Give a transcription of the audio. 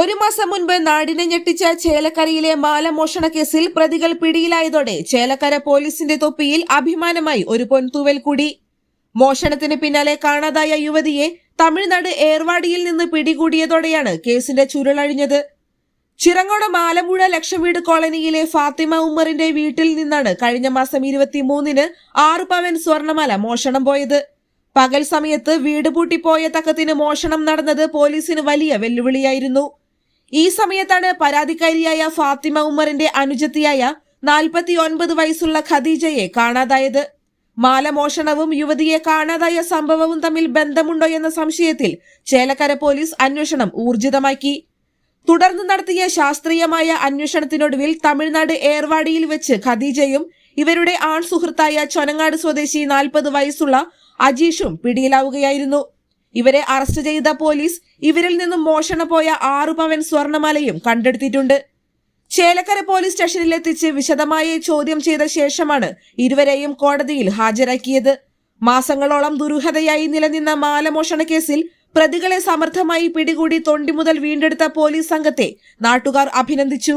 ഒരു മാസം മുൻപ് നാടിനെ ഞെട്ടിച്ച ചേലക്കരയിലെ മാലമോഷണ കേസിൽ പ്രതികൾ പിടിയിലായതോടെ ചേലക്കര പോലീസിന്റെ തൊപ്പിയിൽ അഭിമാനമായി ഒരു പൊൻതൂവൽ കൂടി. മോഷണത്തിന് പിന്നാലെ കാണാതായ യുവതിയെ തമിഴ്നാട് ഏർവാടിയിൽ നിന്ന് പിടികൂടിയതോടെയാണ് കേസിന്റെ ചുരുളഴിഞ്ഞത് ചിറങ്ങോട് മാലമ്പുഴ ലക്ഷംവീട് കോളനിയിലെ ഫാത്തിമ ഉമ്മറിന്റെ വീട്ടിൽ നിന്നാണ് കഴിഞ്ഞ മാസം ഇരുപത്തിമൂന്നിന് ആറ് പവൻ സ്വർണമാല മോഷണം പോയത്. പകൽ സമയത്ത് വീട് പൂട്ടിപ്പോയ തക്കത്തിന് മോഷണം നടന്നത് പോലീസിന് വലിയ വെല്ലുവിളിയായിരുന്നു. ഈ സമയത്താണ് പരാതിക്കാരിയായ ഫാത്തിമ ഉമ്മറിന്റെ അനുജത്തിയായ നാൽപ്പത്തി ഒൻപത് വയസ്സുള്ള ഖദീജയെ കാണാതായത്. മാലമോഷണവും യുവതിയെ കാണാതായ സംഭവവും തമ്മിൽ ബന്ധമുണ്ടോ എന്ന സംശയത്തിൽ ചേലക്കര പോലീസ് അന്വേഷണം ഊർജിതമാക്കി. തുടർന്ന് നടത്തിയ ശാസ്ത്രീയമായ അന്വേഷണത്തിനൊടുവിൽ തമിഴ്നാട് ഏർവാടിയിൽ വെച്ച് ഖദീജയും ഇവരുടെ ആൺ സുഹൃത്തായ ചൊനങ്ങാട് സ്വദേശി നാൽപ്പത് വയസ്സുള്ള അജീഷും പിടിയിലാവുകയായിരുന്നു. ഇവരെ അറസ്റ്റ് ചെയ്ത പോലീസ് ഇവരിൽ നിന്നും മോഷണ പോയ ആറു പവൻ സ്വർണമാലയും കണ്ടെടുത്തിട്ടുണ്ട്. ചേലക്കര പോലീസ് സ്റ്റേഷനിലെത്തിച്ച് വിശദമായി ചോദ്യം ചെയ്ത ശേഷമാണ് ഇരുവരെയും കോടതിയിൽ ഹാജരാക്കിയത്. മാസങ്ങളോളം ദുരൂഹതയായി നിലനിന്ന മാലമോഷണ കേസിൽ പ്രതികളെ സമർത്ഥമായി പിടികൂടി തൊണ്ടി മുതൽ വീണ്ടെടുത്ത പോലീസ് സംഘത്തെ നാട്ടുകാർ അഭിനന്ദിച്ചു.